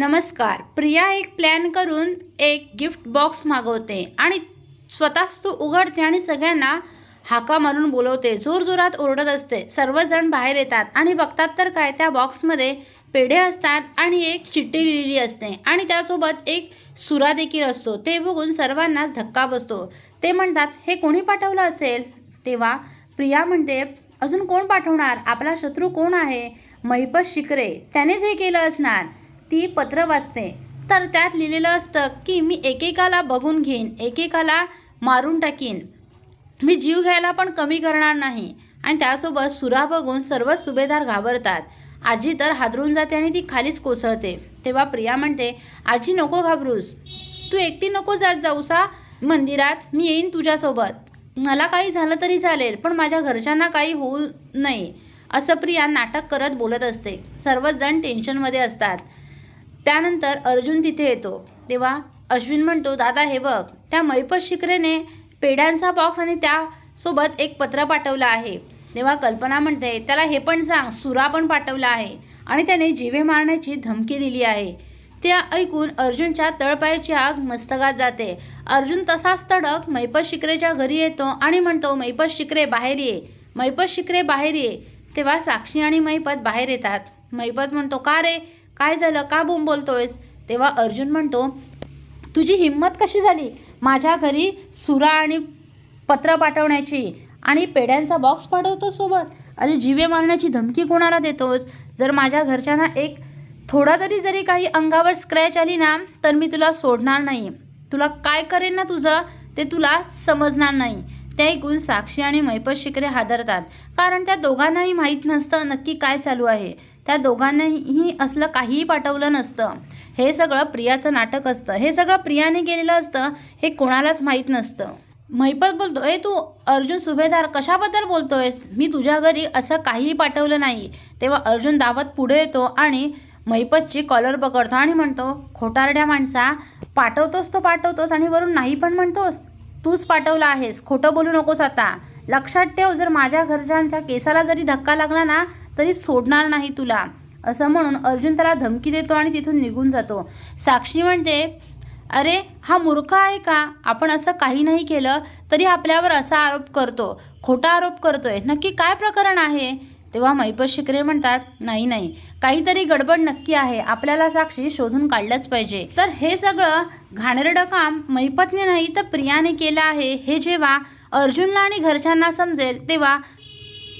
नमस्कार. प्रिया एक प्लॅन करून एक गिफ्ट बॉक्स मागवते आणि स्वतःच तो उघडते आणि सगळ्यांना हाका मारून बोलवते. जोरजोरात ओरडत असते. सर्वजण बाहेर येतात आणि बघतात तर काय त्या बॉक्समध्ये पेढे असतात आणि एक चिठ्ठी लिहिलेली असते आणि त्यासोबत एक सुरा देखील असतो. ते बघून सर्वांनाच धक्का बसतो. ते म्हणतात हे कोणी पाठवलं असेल? तेव्हा प्रिया म्हणते अजून कोण पाठवणार? आपला शत्रू कोण आहे? महिपत शिकरे. त्यानेच हे केलं असणार. ती पत्र वाचते. तर त्यात लिहिलेलं असतं की मी एकेकाला बघून घेईन एकेकाला मारून टाकीन. मी जीव घ्यायला पण कमी करणार नाही. आणि त्यासोबत सुरा बघून सर्वच सुभेदार घाबरतात. आजी तर हादरून जाते आणि ती खालीच कोसळते. तेव्हा प्रिया म्हणते आजी नको घाबरूस. तू एकटी नको जात जाऊसा. मंदिरात मी येईन तुझ्यासोबत. मला काही झालं तरी चालेल पण माझ्या घरच्यांना काही होऊ नये. असं प्रिया नाटक करत बोलत असते. सर्वच जण टेन्शनमध्ये असतात. त्यानंतर अर्जुन तिथे येतो. तेव्हा अश्विन म्हणतो दादा हे बघ त्या मैपत शिकरेने पेढ्यांचा बॉक्स आणि त्यासोबत एक पत्र पाठवलं आहे. तेव्हा कल्पना म्हणते त्याला हे पण सांग सुरा पण पाठवला आहे. आणि त्याने जिवे मारण्याची धमकी दिली आहे. ते ऐकून अर्जुनच्या तळपायाची आग मस्तकात जाते. अर्जुन तसाच तडक मैपत शिकरेच्या घरी येतो आणि म्हणतो मैपत शिकरे बाहेर ये. मैपत शिकरे बाहेर ये. तेव्हा साक्षी आणि मैपत बाहेर येतात. मैपत म्हणतो का रे? काय झालं? का बोंब बोलतोयस? तेव्हा अर्जुन म्हणतो तुझी हिंमत कशी झाली? माझ्या घरी सुरा आणि पत्र पाठवण्याची आणि पेढ्यांचा बॉक्स पाठवतो सोबत. आणि जिवे मारण्याची धमकी कोणाला देतोस? जर माझ्या घरच्यांना एक थोडा तरी जरी काही अंगावर स्क्रॅच आली ना तर मी तुला सोडणार नाही. तुला काय करेन ना तुझं ते तुला समजणार नाही. ते ऐकून साक्षी आणि मैपत शिकरे हादरतात. कारण त्या दोघांनाही माहीत नसतं नक्की काय चालू आहे. त्या दोघांनाही असलं काहीही पाठवलं नसतं. हे सगळं प्रियाचं नाटक असतं. हे सगळं प्रियाने केलेलं असतं हे कोणालाच माहीत नसतं. मैपत बोलतो ए तू अर्जुन सुभेदार कशाबद्दल बोलतोयस? मी तुझ्या घरी असं काहीही पाठवलं नाही. तेव्हा अर्जुन दावत पुढे येतो आणि मैपतची कॉलर पकडतो आणि म्हणतो खोटारड्या माणसा पाठवतोस तो पाठवतोस आणि वरून नाही पण म्हणतोस तूच पाठवला आहेस. खोटं बोलू नकोस आता. लक्षात ठेव जर माझ्या घरच्यांच्या केसाला जरी धक्का लागला ना तरी सोडणार नाही तुला. असं म्हणून अर्जुन त्याला धमकी देतो आणि तिथून निघून जातो. साक्षी म्हणते अरे हा मूर्ख आहे का? आपण असं काही नाही केलं तरी आपल्यावर असा आरोप करतो. खोटा आरोप करतोय. नक्की काय प्रकरण आहे? तेव्हा मैपत शिकरे म्हणतात नाही नाही. काहीतरी गडबड नक्की आहे. आपल्याला साक्षी शोधून काढलंच पाहिजे. तर हे सगळं घाणेरडं काम मैपतने नाही तर प्रियाने केलं आहे. हे जेव्हा अर्जुनला आणि घरच्यांना समजेल तेव्हा